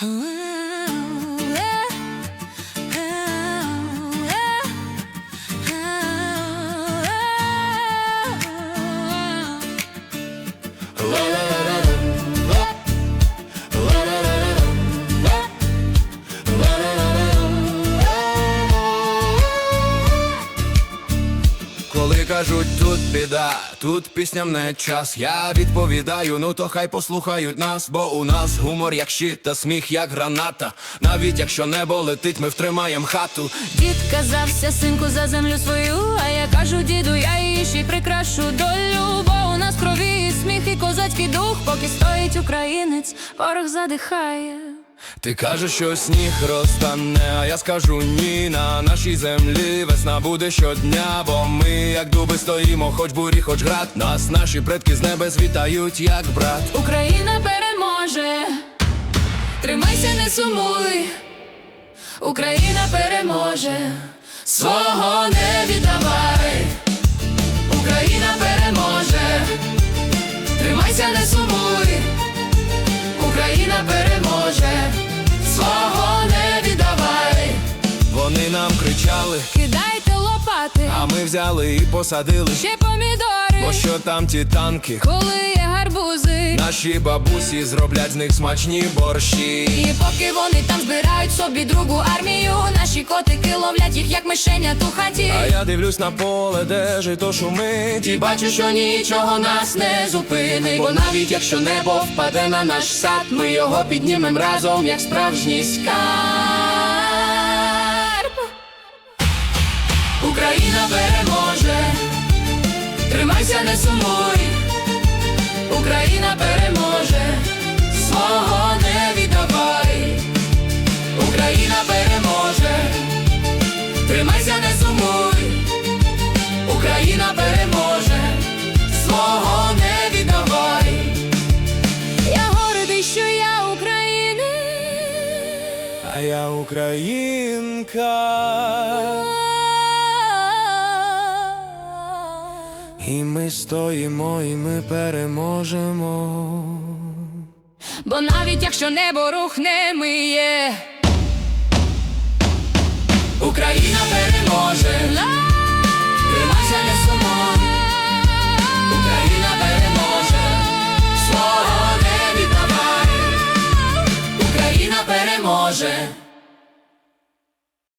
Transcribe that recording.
Hello. Коли кажуть тут біда, тут пісням не час. Я відповідаю, ну то хай послухають нас, бо у нас гумор як щит та сміх, як граната. Навіть якщо небо летить, ми втримаєм хату. Дід казався синку за землю свою, а я кажу, діду, я її ще прикрашу долю, бо у нас крові сміх і козацький дух, поки стоїть українець, ворог задихає. Ти кажеш, що сніг розтане, а я скажу ні на нашій землі весна буде щодня, бо ми, як дуби, стоїмо, хоч бурі, хоч град. Нас наші предки з небес вітають, як брат. Україна переможе, тримайся, не сумуй. Україна переможе, свого не віддавай. Кричали, Кидайте лопати, а ми взяли і посадили. ще помідори, Бо що там ті танки? коли є гарбузи. Наші бабусі зроблять з них смачні борщі. І поки вони там збирають собі другу армію, наші котики ловлять їх, як мишенят у хаті. А я дивлюсь на поле, де жито шумить. І бачу, що нічого нас не зупинить, бо навіть якщо небо впаде на наш сад, ми його піднімем разом, як справжній скарб. Україна переможе, тримайся, не сумуй. Україна переможе, свого не віддавай. Україна переможе, тримайся, не сумуй. Україна переможе, свого не віддавай. Я гордий, що я України. А я українка. І ми стоїмо, і ми переможемо. Бо навіть якщо небо рухне, ми є. Україна